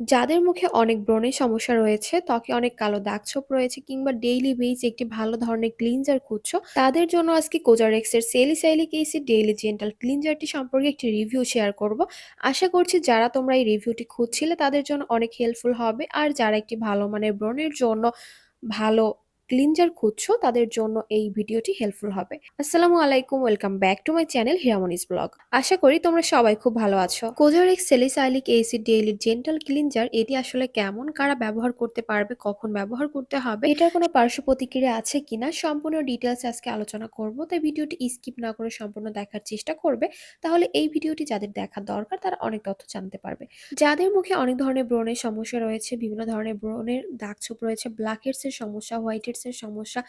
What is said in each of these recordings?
যাদের মুখে অনেক ব্রণের সমস্যা রয়েছে, ত্বকে অনেক কালো দাগ-ছোপ রয়েছে কিংবা ডেইলি বেজ একটি ভালো ধরনের ক্লিনজার খুঁজছো, তাদের জন্য আজকে কোজারেক্স এর সেলি কেসি ডেইলি জেন্টাল ক্লিনজারটি সম্পর্কে একটি রিভিউ শেয়ার করব। আশা করছি যারা তোমরা এই রিভিউটি খুঁজছিলে তাদের জন্য অনেক হেল্পফুল হবে আর যারা একটি ভালো মানের ব্রণের জন্য ভালো ক্লিনজার খুঁজছো, তাদের জন্য এই ভিডিওটি হেল্পফুল হবে। আসসালামু আলাইকুম welcome back to my channel Hiramoni's vlog. আশা করি তোমরা সবাই খুব ভালো আছো। Cosrx salicylic acid daily gentle cleanser এটি আসলে কেমন, কারা ব্যবহার করতে পারবে, কখন ব্যবহার করতে হবে, এটার কোনো পার্শ্ব প্রতিক্রিয়া আছে কিনা, সম্পূর্ণ ডিটেলস আজকে আলোচনা করব, তাই ভিডিওটি স্কিপ না করে সম্পূর্ণ দেখার চেষ্টা করবে, তাহলে এই ভিডিওটি যাদের দেখা দরকার, তারা অনেক তথ্য জানতে পারবে যাদের মুখে অনেক ধরনের ব্রণের সমস্যা রয়েছে, বিভিন্ন ধরনের ব্রণের দাগছোপ রয়েছে ব্ল্যাকহেডস এর সমস্যা হোয়াইট হেডস সমস্যা,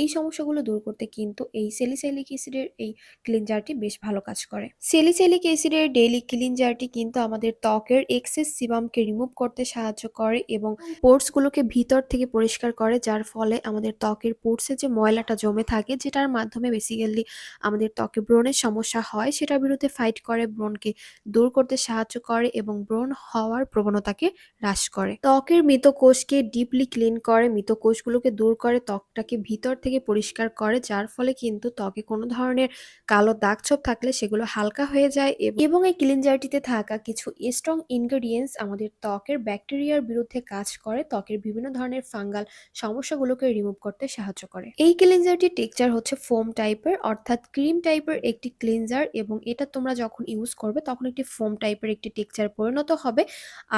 এই সমস্যাগুলো দূর করতে কিন্তু এই সেলিসাইলিক অ্যাসিডের এই ক্লিনজারটি বেশ ভালো কাজ করে। সেলিসাইলিক অ্যাসিডের ডেইলি ক্লিনজারটি কিন্তু আমাদের ত্বকের এক্সেস সিবামকে রিমুভ করতে সাহায্য করে এবং পোর্সগুলোকে ভিতর থেকে পরিষ্কার করে, যার ফলে আমাদের ত্বকের পোর্সে যে ময়লাটা জমে থাকে, যেটার মাধ্যমে বেসিক্যালি আমাদের ত্বকে ব্রণের সমস্যা হয়, সেটার বিরুদ্ধে ফাইট করে, ব্রণকে দূর করতে সাহায্য করে এবং ব্রণ হওয়ার প্রবণতাকে হ্রাস করে। ত্বকের মৃত কোষকে ডিপলি ক্লিন করে, মৃত কোষগুলোকে দূর করে ত্বকটাকে ভিতর থেকে পরিষ্কার করে, যার ফলে কিন্তু ত্বকে কোনো ধরনের কালো দাগ ছোপ থাকলে সেগুলো হালকা হয়ে যায় এবং এই ক্লিনজারটিতে থাকা কিছু স্ট্রং ইনগ্রেডিয়েন্টস আমাদের ত্বকের ব্যাকটেরিয়ার বিরুদ্ধে কাজ করে, ত্বকের বিভিন্ন ধরনের ফাঙ্গাল সমস্যাগুলোকে রিমুভ করতে সাহায্য করে। এই ক্লিনজারটির টেক্সচার হচ্ছে ফোম টাইপের অর্থাৎ ক্রিম টাইপের একটি ক্লিনজার এবং এটা তোমরা যখন ইউজ করবে তখন একটি ফোম টাইপের একটি টেক্সচার পরিণত হবে।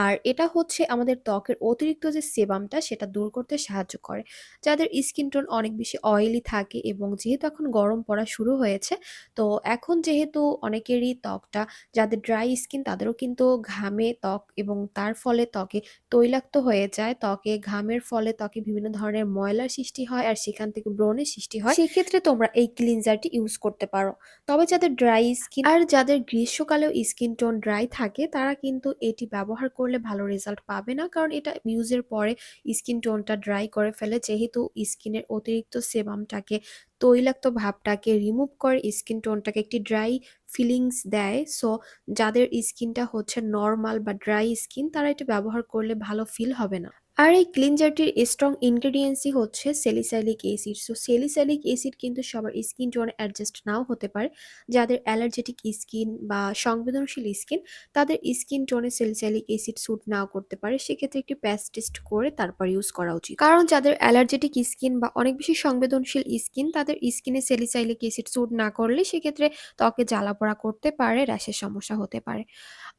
আর এটা হচ্ছে আমাদের ত্বকের অতিরিক্ত যে সেবামটা সেটা দূর করতে সাহায্য করে। যাদের স্কিন টোন অনেক বেশি অয়েলি থাকে এবং যেহেতু এখন গরম পড়া শুরু হয়েছে, তো এখন যেহেতু অনেকেরই ত্বকটা, যাদের ড্রাই স্কিন তাদেরও কিন্তু ঘামে ত্বক এবং তার ফলে ত্বকে তৈলাক্ত হয়ে যায়। ত্বকে ঘামের ফলে ত্বকে বিভিন্ন ধরনের ময়লার সৃষ্টি হয় আর সেখান থেকে ব্রণের সৃষ্টি হয়। সেক্ষেত্রে তোমরা এই ক্লিনজারটি ইউজ করতে পারো। তবে যাদের ড্রাই স্কিন আর যাদের গ্রীষ্মকালেও স্কিন টোন ড্রাই থাকে, তারা কিন্তু এটি ব্যবহার করলে ভালো রেজাল্ট পাবে না। কারণ এটা ইউজের পরে স্কিন টোনটা ড্রাই করে ফেলে। যেহেতু স্কিনের অতিরিক্ত সেবামটাকে, তৈলাক্ত ভাবটাকে রিমুভ করে স্কিন টোনটাকে একটি ড্রাই ফিলিংস দেয়। সো যাদের স্কিনটা হচ্ছে নর্মাল বা ড্রাই স্কিন তারা এটা ব্যবহার করলে ভালো ফিল হবে না। আর এই ক্লিনজারটির স্ট্রং ইনগ্রেডিয়েন্টসই হচ্ছে salicylic acid so salicylic acid কিন্তু সবার স্কিন টোনে অ্যাডজাস্ট নাও হতে পারে। যাদের অ্যালার্জেটিক স্কিন বা সংবেদনশীল স্কিন তাদের স্কিন টোনে সেলিসাইলিক অ্যাসিড স্যুট নাও করতে পারে। সেক্ষেত্রে একটি প্যাচ টেস্ট করে তারপর ইউজ করা উচিত। কারণ যাদের অ্যালার্জেটিক স্কিন বা অনেক বেশি সংবেদনশীল স্কিন তাদের স্কিনে সেলিসাইলিক অ্যাসিড স্যুট না করলে সেক্ষেত্রে ত্বকে জ্বালাপোড়া করতে পারে, র্যাশের সমস্যা হতে পারে।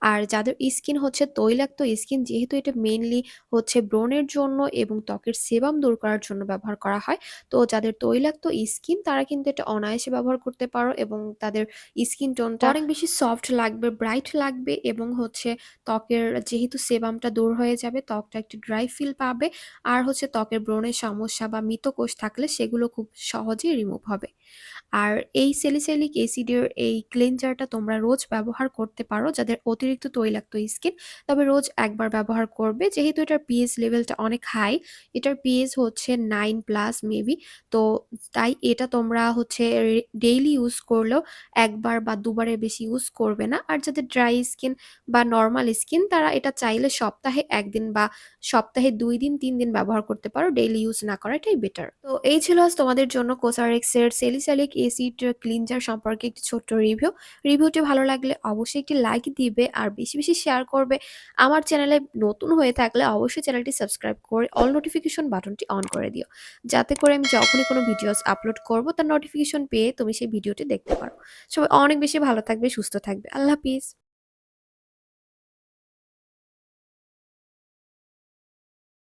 আর যাদের স্কিন হচ্ছে তৈলাক্ত স্কিন যেহেতু এটা মেইনলি হচ্ছে ব্রণের জন্য এবং ত্বকের সেবাম দূর করার জন্য ব্যবহার করা হয়, তো যাদের তৈলাক্ত স্কিন তারা কিন্তু এটা অনায়াসে ব্যবহার করতে পারো এবং তাদের স্কিন টোনটা অনেক বেশি সফট লাগবে ব্রাইট লাগবে এবং হচ্ছে ত্বকের যেহেতু সেবামটা দূর হয়ে যাবে, ত্বকটা একটু ড্রাই ফিল পাবে আর হচ্ছে ত্বকের ব্রণের সমস্যা বা মৃতকোষ থাকলে সেগুলো খুব সহজেই রিমুভ হবে। আর এই সেলিসেলিক অ্যাসিডের এই ক্লিনজারটা তোমরা রোজ ব্যবহার করতে পারো যাদের অতিরিক্ত তৈলাক্ত স্কিন তবে রোজ একবার ব্যবহার করবে। যেহেতু এটার পিএইচ লেভেলটা অনেক হাই এটার পিএইচ হচ্ছে নাইন প্লাস মেবি তো তাই এটা তোমরা হচ্ছে ডেইলি ইউজ করলেও একবার বা দুবারের বেশি ইউজ করবে না। আর যাদের ড্রাই স্কিন বা নর্মাল স্কিন তারা এটা চাইলে সপ্তাহে একদিন বা সপ্তাহে দুই দিন, তিন দিন ব্যবহার করতে পারো। ডেইলি ইউজ না করাটাই বেটার তো এই ছিল আজ তোমাদের জন্য কোসারেক্স এর এসিড ক্লিনজার সম্পর্কে একটি ছোট্ট রিভিউ রিভিউটি ভালো লাগলে অবশ্যই একটি লাইক দিবে আর বেশি বেশি শেয়ার করবে। আমার চ্যানেলে নতুন হয়ে থাকলে অবশ্যই চ্যানেলটি সাবস্ক্রাইব করে অল নোটিফিকেশন বাটনটি অন করে দিও। যাতে করে আমি যখনই কোনো ভিডিওস আপলোড করব, তার নোটিফিকেশন পেয়ে তুমি সেই ভিডিওটি দেখতে পারো। সবাই অনেক বেশি ভালো থাকবে, সুস্থ থাকবে। আল্লাহ হাফিজ।